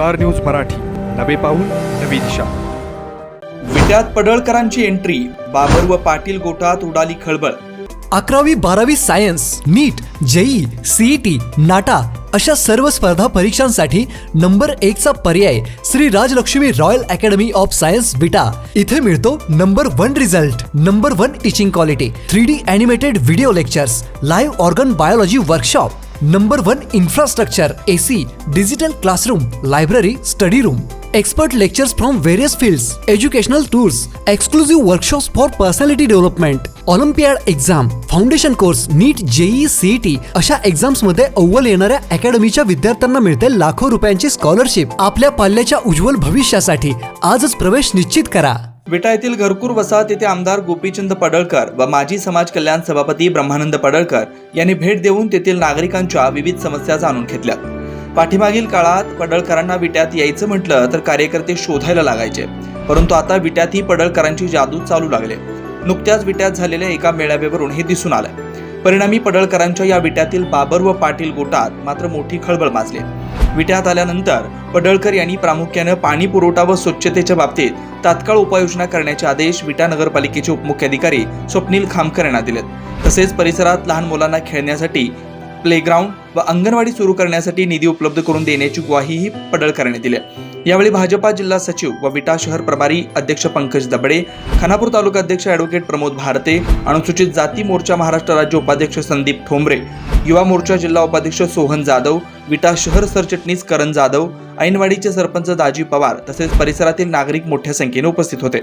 Star news Marathi. नवे पाऊल नवी दिशा. विट्यात पडळकरांची एंट्री बाबर व पाटील गोटात उडाली खळबळ. अकरावी बारावी science NEET JEE CET NATA अशा सर्व स्पर्धा परीक्षांसाठी नंबर एकचा पर्याय Shri Rajlakshmi royal academy of science Vita इथे मिळतो number one result number one teaching quality three D animated video lectures live organ biology workshop number one infrastructure AC digital classroom library study room expert lectures from various fields, educational tours exclusive workshops for personality development olympiad exam foundation course NEET JEE CET अशा एक्झाम्समध्ये अव्वल येणाऱ्या अकॅडमीच्या विद्यार्थ्यांना मिळते लाखो रुपयांची scholarship आपल्या पाल्याच्या उज्ज्वल भविष्यासाठी आजच प्रवेश निश्चित करा. विटा येथील घरकूर वसाहत येथे आमदार गोपीचंद पडळकर व माजी समाज कल्याण सभापती ब्रह्मानंद पडळकर यांनी भेट देऊन तेथील नागरिकांच्या विविध समस्या जाणून घेतल्या. पाठीमागील काळात पडळकरांना विट्यात यायचं म्हटलं तर कार्यकर्ते शोधायला लागायचे. परंतु आता विट्यातही पडळकरांची जादू चालू लागले. नुकत्याच विट्यात झालेल्या एका मेळाव्यावरून हे दिसून आलं परिणामी पडळकरांच्या या विट्यातील बाबर व पाटील गोटात मात्र मोठी खळबळ माजली. विट्यात आल्यानंतर पडळकर यांनी प्रामुख्यानं पाणी पुरवठा व स्वच्छतेच्या बाबतीत तात्काळ उपाययोजना करण्याचे आदेश विटा नगरपालिकेचे उपमुख्याधिकारी स्वप्नील खामकर यांना दिलेत. तसेच परिसरात लहान मुलांना खेळण्यासाठी प्लेग्राऊंड व अंगणवाडी सुरू करण्यासाठी निधी उपलब्ध करून देण्याची ग्वाहीही करण्यात दिली यावेळी भाजपा जिल्हा सचिव व विटा शहर प्रभारी अध्यक्ष पंकज दबडे खानापूर तालुका अध्यक्ष ॲडव्होकेट प्रमोद भारते अनुसूचित जाती मोर्चा महाराष्ट्र राज्य उपाध्यक्ष संदीप ठोंबरे युवा मोर्चा जिल्हा उपाध्यक्ष सोहन जाधव विटा शहर सरचिटणीस करण जाधव ऐनवाडीचे सरपंच दाजी पवार तसेच परिसरातील नागरिक मोठ्या संख्येने उपस्थित होते.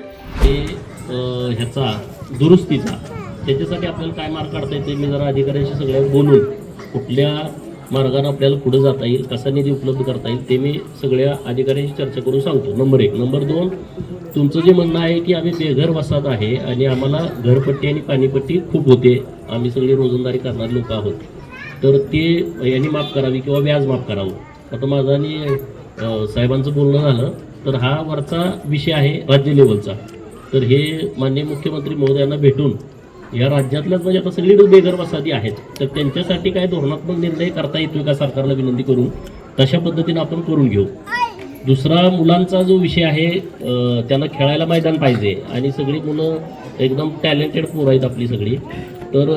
ह्याचा दुरुस्तीचा त्याच्यासाठी आपल्याला काय मार्ग काढता येते मी जरा अधिकाऱ्यांशी सगळ्या बोलून कुठल्या मार्गाने आपल्याला पुढे जाता येईल कसा निधी उपलब्ध करता येईल ते मी सगळ्या अधिकाऱ्यांशी चर्चा करून सांगतो. नंबर एक. नंबर दोन तुमचं जे म्हणणं आहे की आम्ही बेघर वसाहत आहे आणि आम्हाला घरपट्टी आणि पाणीपट्टी खूप होते. आम्ही सगळी रोजंदारी करणारे लोक आहोत. तर ते यांनी माफ करावी किंवा व्याज माफ करावं. आता माझं आणि साहेबांचं बोलणं झालं तर हा वरचा विषय आहे राज्य लेवलचा. तर हे माननीय मुख्यमंत्री महोदयांना भेटून या राज्यातल्याच म्हणजे आता सगळीकडे बेघर आहेत तर त्यांच्यासाठी काय धोरणात्मक निर्णय करता येतोय का सरकारला विनंती करून? तशा पद्धतीनं आपण करून घेऊ. दुसरा मुलांचा जो विषय आहे त्यांना खेळायला मैदान पाहिजे आणि सगळी मुलं एकदम टॅलेंटेड पोरं आहेत आपली सगळी. तर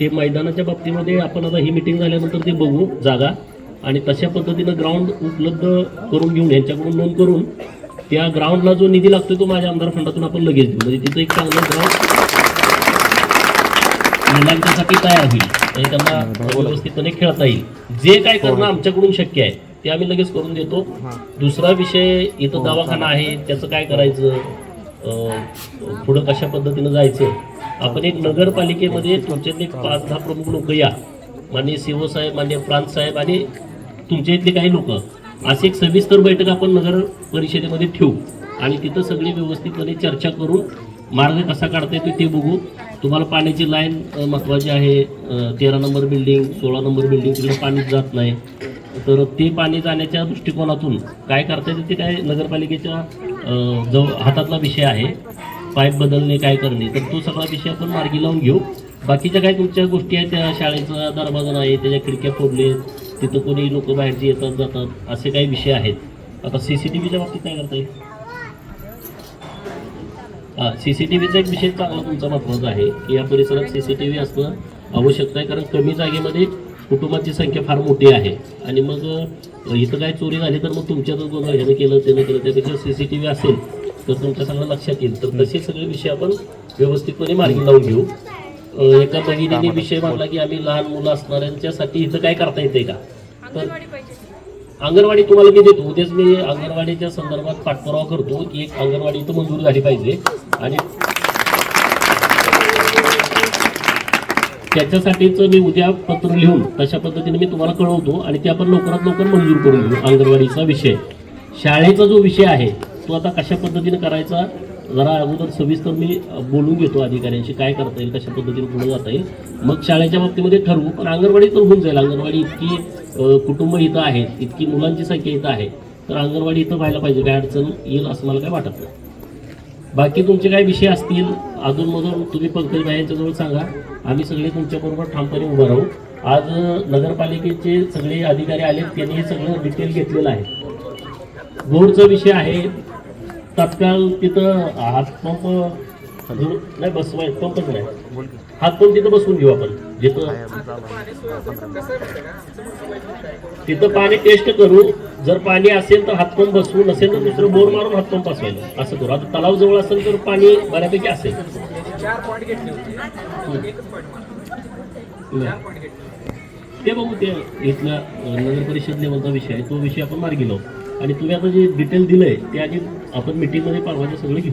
ते मैदानाच्या बाबतीमध्ये आपण आता ही मिटिंग झाल्यानंतर ते बघू जागा आणि तशा पद्धतीनं ग्राउंड उपलब्ध करून घेऊन यांच्याकडून नोंद करून त्या ग्राउंडला जो निधी लागतो तो माझ्या आमदार फंडातून आपण लगेच देऊ म्हणजे तिथं एक चांगलं ग्राउंड मुलांच्यासाठी तयार होईल आणि त्यांना व्यवस्थितपणे खेळता येईल. जे काय करणं आमच्याकडून शक्य आहे ते आम्ही लगेच करून देतो. दुसरा विषय इथं दवाखाना आहे त्याचं काय करायचं? पुढं कशा पद्धतीनं जायचं? आपण एक नगरपालिकेमध्ये तुमच्यातले एक पाच दहा प्रमुख लोक या. माननीय सीओ साहेब माननीय प्रांत साहेब आणि तुमच्या इथले काही लोक. अशी एक सविस्तर बैठक आपण नगर परिषदेमध्ये ठेवू. आणि तिथं सगळी व्यवस्थितपणे चर्चा करून मार्ग कसा काढता येतो ते बघू. तुम्हाला पाण्याची लाईन महत्त्वाची आहे. तेरा नंबर बिल्डिंग सोळा नंबर बिल्डिंग तिकडे पाणी जात नाही. तर ते पाणी जाण्याच्या दृष्टिकोनातून काय करता येते ते काय नगरपालिकेच्या जवळ हातातला विषय आहे. पाईप बदलणे काय करणे तर तो सगळा विषय आपण मार्गी लावून घेऊ. बाकीच्या काही तुमच्या गोष्टी आहेत त्या शाळेचा दरवाजा नाही त्याच्या खिडक्या फोडले तिथं कोणी लोक बाहेरचे येतात जातात असे काही विषय आहेत. आता सी सी टी व्हीच्या बाबतीत काय करता येईल? हां सी सी टी व्हीचा एक विषय चांगला तुमचा महत्त्वाचा आहे की या परिसरात सी सी टी व्ही असणं आवश्यक आहे. कारण कमी जागेमध्ये कुटुंबाची संख्या फार मोठी आहे. आणि मग इथं काय चोरी झाली तर मग तुमच्यातच गोंधळ ह्यानं केलं त्यानं केलं. त्यापेक्षा सी सी टी व्ही असेल तर तुमच्या सगळं लक्षात येईल. तर तसे सगळे विषय आपण व्यवस्थितपणे मार्गी लावून घेऊ. एका भगिनीने विषय मांडला की आम्ही लहान मुलं असणाऱ्यांच्यासाठी इथं काय करता येते का? तर अंगणवाडी तुम्हाला मी देतो. उद्याच मी अंगणवाडीच्या संदर्भात पाठपुरावा करतो की एक अंगणवाडी इथं मंजूर झाली पाहिजे. आणि त्याच्यासाठीच मी उद्या पत्र लिहून तशा पद्धतीने मी तुम्हाला कळवतो आणि ते आपण लवकरात लवकर मंजूर करून घेऊ अंगणवाडीचा विषय. शाळेचा जो विषय आहे तो आता कशा पद्धतीने करायचा जरा अगोदर सविस्तर मी बोलून घेतो अधिकाऱ्यांशी काय करता येईल कशा पद्धतीने पुढे जाता येईल. मग शाळेच्या बाबतीमध्ये ठरवू पण अंगणवाडी तर होऊन जाईल. अंगणवाडी इतकी कुटुंब इथं आहेत इतकी मुलांची संख्या इथं आहे तर अंगणवाडी इथं व्हायला पाहिजे. काय अडचण येईल असं मला काय वाटत नाही. बाकी तुमचे काही विषय असतील अधूनमधून तुम्ही पंकज यांच्याजवळ सांगा. आम्ही सगळे तुमच्याबरोबर ठामपणे उभं राहू. आज नगरपालिकेचे सगळे अधिकारी आले त्यांनी हे सगळं डिटेल घेतलेलं आहे. बोर्डचा विषय आहे. तत्काळ तिथं हातपंप जो- नाही बसवाय पंपच नाही. हातपंप तिथं बसवून घेऊ आपण. जिथं तिथं पाणी टेस्ट करू. जर पाणी असेल तर हातपंप बसवू नसेल तर दुसरं बोर मारून हातपंप बसवायला असं करू. आता तलाव जवळ असेल तर पाणी बऱ्यापैकी असेल. ते बघू ते इथल्या नगर परिषद लेवलचा विषय आहे. तो विषय आपण मार्गी लावू. आणि तुम्ही आता जे डिटेल दिलंय ते आधी आपण मीटिंगमध्ये परवाचे सगळं घेऊ.